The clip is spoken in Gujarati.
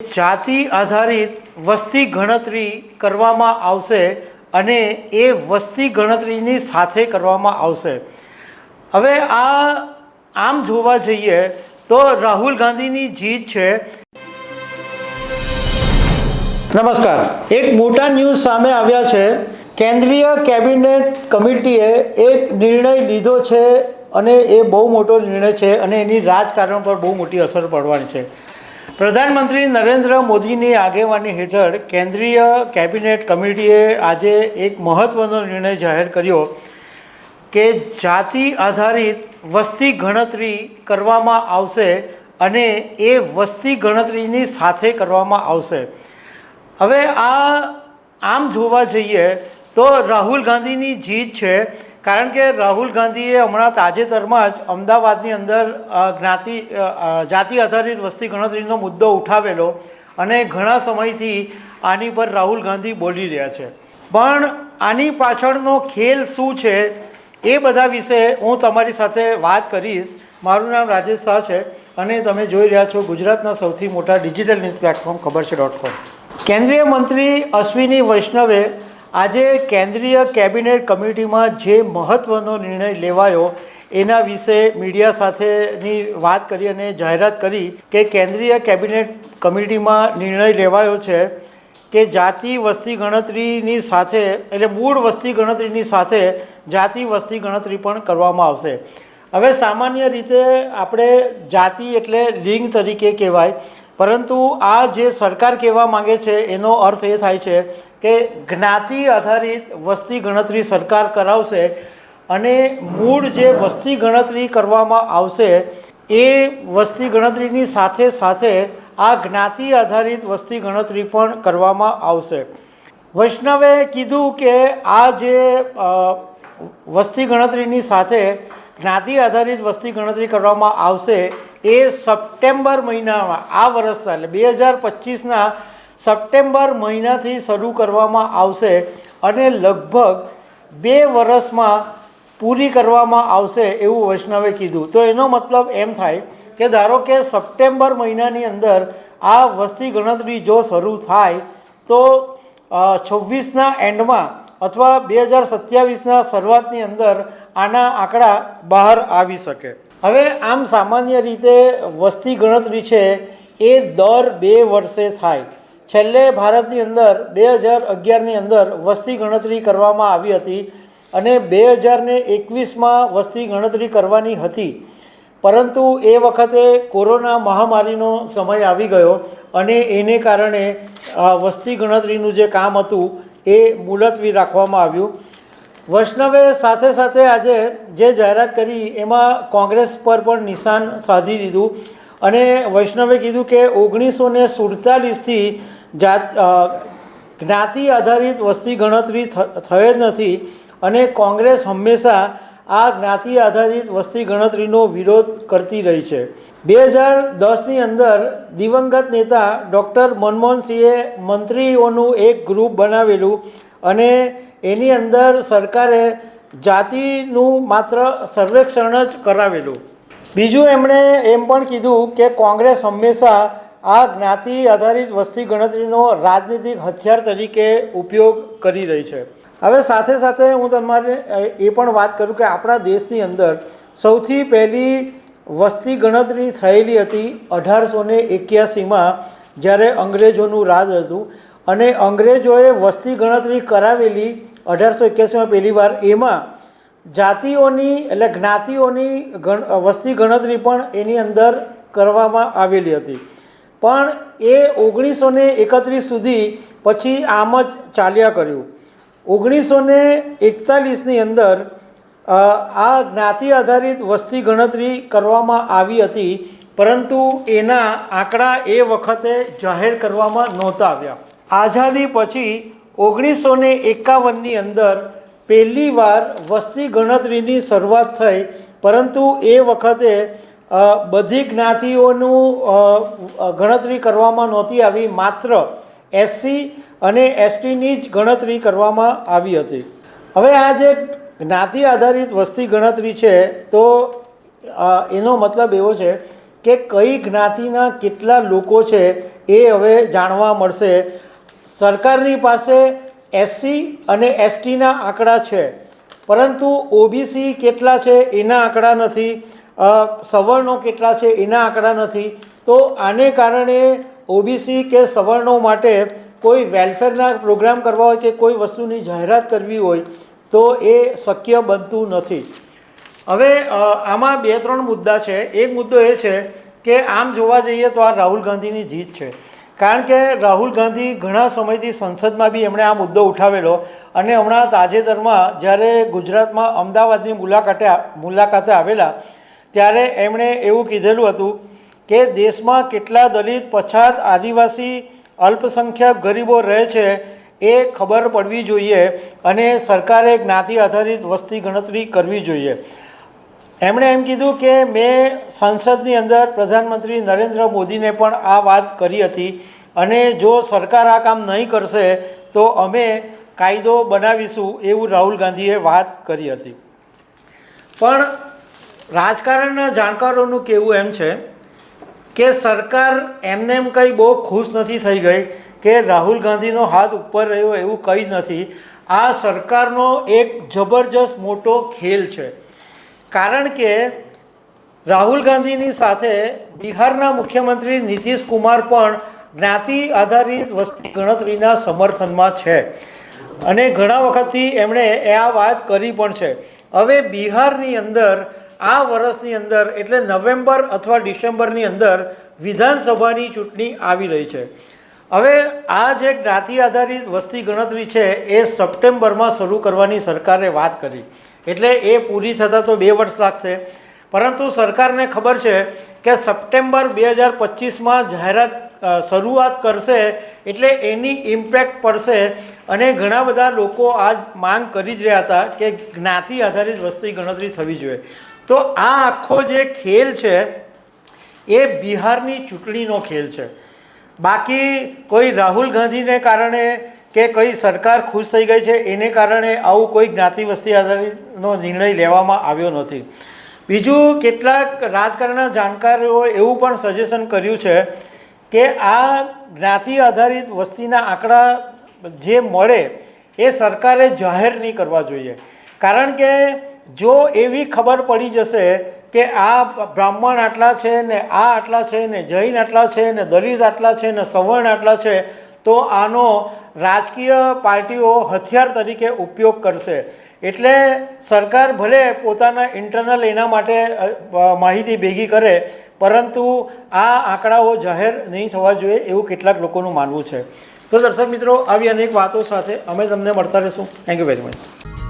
જાતિ આધારિત વસ્તી ગણતરી કરવામાં આવશે અને એ વસ્તી ગણતરીની સાથે કરવામાં આવશે. હવે આ આમ જોવા જઈએ તો રાહુલ ગાંધીની જીત છે. નમસ્કાર. એક મોટા ન્યૂઝ સામે આવ્યા છે. કેન્દ્રીય કેબિનેટ કમિટીએ એક નિર્ણય લીધો છે અને એ બહુ મોટો નિર્ણય છે અને એની રાજકારણ પર બહુ મોટી અસર પડવાની છે. પ્રધાનમંત્રી નરેન્દ્ર મોદીની આગેવાની હેઠળ કેન્દ્રીય કેબિનેટ કમિટીએ આજે એક મહત્ત્વનો નિર્ણય જાહેર કર્યો કે જાતિ આધારિત વસ્તી ગણતરી કરવામાં આવશે અને એ વસ્તી ગણતરીની સાથે કરવામાં આવશે. હવે આ આમ જોવા જઈએ તો રાહુલ ગાંધીની જીત છે કારણ કે રાહુલ ગાંધીએ હમણાં તાજેતરમાં જ અમદાવાદની અંદર જ્ઞાતિ જાતિ આધારિત વસ્તી ગણતરીનો મુદ્દો ઉઠાવેલો અને ઘણા સમયથી આની પર રાહુલ ગાંધી બોલી રહ્યા છે. પણ આની પાછળનો ખેલ શું છે એ બધા વિશે હું તમારી સાથે વાત કરીશ. મારું નામ રાજેશ શાહ છે અને તમે જોઈ રહ્યા છો ગુજરાતના સૌથી મોટા ડિજિટલ ન્યૂઝ પ્લેટફોર્મ ખબર છે ડોટ કોમ. કેન્દ્રીય મંત્રી અશ્વિની વૈષ્ણવે આજે કેન્દ્રીય કેબિનેટ કમિટીમાં જે મહત્ત્વનો નિર્ણય લેવાયો એના વિશે મીડિયા સાથેની વાત કરી અને જાહેરાત કરી કે કેન્દ્રીય કેબિનેટ કમિટીમાં નિર્ણય લેવાયો છે કે જાતિ વસ્તી ગણતરીની સાથે, એટલે મૂળ વસ્તી ગણતરીની સાથે જાતિ વસ્તી ગણતરી પણ કરવામાં આવશે. હવે સામાન્ય રીતે આપણે જાતિ એટલે લિંગ તરીકે કહેવાય, પરંતુ આ જે સરકાર કહેવા માંગે છે એનો અર્થ એ થાય છે કે જ્ઞાતિ આધારિત વસ્તી ગણતરી સરકાર કરાવશે અને મૂળ જે વસ્તી ગણતરી કરવામાં આવશે, એ વસ્તી ગણતરીની સાથે સાથે આ જ્ઞાતિ આધારિત વસ્તી ગણતરી પણ કરવામાં આવશે. વૈષ્ણવે કીધું કે આ જે વસ્તી ગણતરીની સાથે જ્ઞાતિ આધારિત વસ્તી ગણતરી કરવામાં આવશે, એ સપ્ટેમ્બર મહિનામાં, આ વર્ષના, એટલે બે હજાર પચીસના સપ્ટેમ્બર મહિનાથી શરૂ કરવામાં આવશે અને લગભગ બે વર્ષમાં પૂરી કરવામાં આવશે એવું વૈષ્ણવે કીધું. તો એનો મતલબ એમ થાય કે ધારો કે સપ્ટેમ્બર મહિનાની અંદર આ વસ્તી ગણતરી જો શરૂ થાય, તો છવ્વીસના એન્ડમાં અથવા બે હજાર સત્યાવીસના શરૂઆતની અંદર આના આંકડા બહાર આવી શકે. હવે આમ સામાન્ય રીતે વસ્તી ગણતરી છે એ દર બે વર્ષે થાય. છેલ્લે ભારતની અંદર બે હજાર અગિયારની અંદર વસ્તી ગણતરી કરવામાં આવી હતી અને બે હજારને એકવીસમાં વસ્તી ગણતરી કરવાની હતી. પરંતુ એ વખતે કોરોના મહામારીનો સમય આવી ગયો અને એને કારણે વસ્તી ગણતરીનું જે કામ હતું એ મુલતવી રાખવામાં આવ્યું. વૈષ્ણવે સાથે સાથે આજે જે જાહેરાત કરી એમાં કોંગ્રેસ પર પણ નિશાન સાધી દીધું અને વૈષ્ણવે કીધું કે ઓગણીસો ને સુડતાલીસથી જાત જ્ઞાતિ આધારિત વસ્તી ગણતરી થયે જ નથી અને કોંગ્રેસ હંમેશા આ જ્ઞાતિ આધારિત વસ્તી ગણતરીનો વિરોધ કરતી રહી છે. બે હજાર દસની અંદર દિવંગત નેતા ડૉક્ટર મનમોહનસિંહે મંત્રીઓનું એક ગ્રુપ બનાવેલું અને એની અંદર સરકારે જાતિનું માત્ર સર્વેક્ષણ જ કરાવેલું. બીજું એમણે એમ પણ કીધું કે કોંગ્રેસ હંમેશા આ જ્ઞાતિ આધારિત વસ્તી ગણતરીનો રાજનીતિક હથિયાર તરીકે ઉપયોગ કરી રહી છે. હવે સાથે સાથે હું તમારે એ પણ વાત કરું કે આપણા દેશની અંદર સૌથી પહેલી વસ્તી ગણતરી થયેલી હતી અઢારસો ને એક્યાસીમાં, જ્યારે અંગ્રેજોનું રાજ હતું. અને અંગ્રેજોએ વસ્તી ગણતરી કરાવેલી અઢારસો એક્યાસીમાં પહેલી વાર. એમાં જાતિઓની એટલે જ્ઞાતિઓની વસ્તી ગણતરી પણ એની અંદર કરવામાં આવેલી હતી. પણ એ ઓગણીસો ને એકત્રીસ સુધી પછી આમ જ ચાલ્યા કર્યું. ઓગણીસો ને એકતાલીસની અંદર આ જ્ઞાતિ આધારિત વસ્તી ગણતરી કરવામાં આવી હતી, પરંતુ એના આંકડા એ વખતે જાહેર કરવામાં નહોતા આવ્યા. આઝાદી પછી ઓગણીસો ને એકાવનની અંદર પહેલી વાર વસ્તી ગણતરીની શરૂઆત થઈ, પરંતુ એ વખતે બધી જ્ઞાતિઓનું ગણતરી કરવામાં નહોતી આવી, માત્ર એસસી અને એસટીની જ ગણતરી કરવામાં આવી હતી. હવે આ જે જ્ઞાતિ આધારિત વસ્તી ગણતરી છે, તો એનો મતલબ એવો છે કે કઈ જ્ઞાતિના કેટલા લોકો છે એ હવે જાણવા મળશે. સરકારની પાસે એસસી અને એસટીના આંકડા છે, પરંતુ ઓબીસી કેટલા છે એના આંકડા નથી. સવર્ણો કેટલા છે એના આંકડા નથી. તો આને કારણે ઓબીસી કે સવર્ણો માટે કોઈ વેલફેરના પ્રોગ્રામ કરવા હોય કે કોઈ વસ્તુની જાહેરાત કરવી હોય તો એ શક્ય બનતું નથી. હવે આમાં બે ત્રણ મુદ્દા છે. એક મુદ્દો એ છે કે આમ જોવા જઈએ તો આ રાહુલ ગાંધીની જીત છે. કારણ કે રાહુલ ગાંધી ઘણા સમયથી સંસદમાં બી એમણે આ મુદ્દો ઉઠાવેલો અને હમણાં તાજેતરમાં જ્યારે ગુજરાતમાં અમદાવાદની મુલાકાતે મુલાકાતે આવેલા ત્યારે એમણે એવું કીધેલું હતું કે દેશમાં કેટલા દલિત પછાત આદિવાસી અલ્પસંખ્યક ગરીબો રહે છે એ ખબર પડવી જોઈએ અને સરકારે જ્ઞાતિ આધારિત વસ્તી ગણતરી કરવી જોઈએ. એમણે એમ કીધું કે મેં સંસદની અંદર પ્રધાનમંત્રી નરેન્દ્ર મોદીને પણ આ વાત કરી હતી અને જો સરકાર આ કામ નહીં કરશે તો અમે કાયદો બનાવીશું એવું રાહુલ ગાંધીએ વાત કરી હતી. પણ રાજકારણના જાણકારોનું કહેવું એમ છે કે સરકાર એમને એમ કંઈ બહુ ખુશ નથી થઈ ગઈ કે રાહુલ ગાંધીનો હાથ ઉપર રહ્યો એવું કંઈ નથી. આ સરકારનો એક જબરજસ્ત મોટો ખેલ છે. કારણ કે રાહુલ ગાંધીની સાથે બિહારના મુખ્યમંત્રી નીતિશ કુમાર પણ જ્ઞાતિ આધારિત વસ્તી ગણતરીના સમર્થનમાં છે. અને ઘણા વખતથી એમણે એ આ વાત કરી પણ છે. હવે બિહારની અંદર આ વર્ષની અંદર, એટલે નવેમ્બર અથવા ડિસેમ્બરની અંદર વિધાનસભાની ચૂંટણી આવી રહી છે. હવે આ જે જ્ઞાતિ આધારિત વસ્તી ગણતરી છે, એ સપ્ટેમ્બરમાં શરૂ કરવાની સરકારે વાત કરી. એટલે એ પૂરી થતાં તો બે વર્ષ લાગશે. પરંતુ સરકારને ખબર છે કે સપ્ટેમ્બર બે હજાર પચીસમાં જાહેરાત શરૂઆત કરશે એટલે એની ઇમ્પેક્ટ પડશે અને ઘણા બધા લોકો આજ માંગ કરી જ રહ્યા હતા કે જ્ઞાતિ આધારિત વસ્તી ગણતરી થવી જોઈએ. તો આ આખો જે ખેલ છે, એ બિહારની ચૂંટણીનો ખેલ છે. બાકી કોઈ રાહુલ ગાંધીને કારણે કે કઈ સરકાર ખુશ થઈ ગઈ છે, એને કારણે આવું કોઈ જ્ઞાતિ વસ્તી આધારિતનો નિર્ણય લેવામાં આવ્યો નથી. બીજું, કેટલાક રાજકારણના જાણકારોએ એવું પણ સજેશન કર્યું છે કે આ જ્ઞાતિ આધારિત વસ્તીના આંકડા જે મળે, એ સરકારે જાહેર નહીં કરવા જોઈએ. કારણ કે જો એવી ખબર પડી જશે કે આ બ્રાહ્મણ આટલા છે ને આ આટલા છે ને જૈન આટલા છે ને દલિત આટલા છે ને સવર્ણ આટલા છે, તો આનો રાજકીય પાર્ટીઓ હથિયાર તરીકે ઉપયોગ કરશે. એટલે સરકાર ભલે પોતાના ઇન્ટરનલ એના માટે માહિતી ભેગી કરે, પરંતુ આ આંકડાઓ જાહેર નહીં થવા જોઈએ એવું કેટલાક લોકોનું માનવું છે. તો દર્શક મિત્રો, આવી અનેક વાતો સાથે અમે તમને મળતા રહીશું. Thank you very much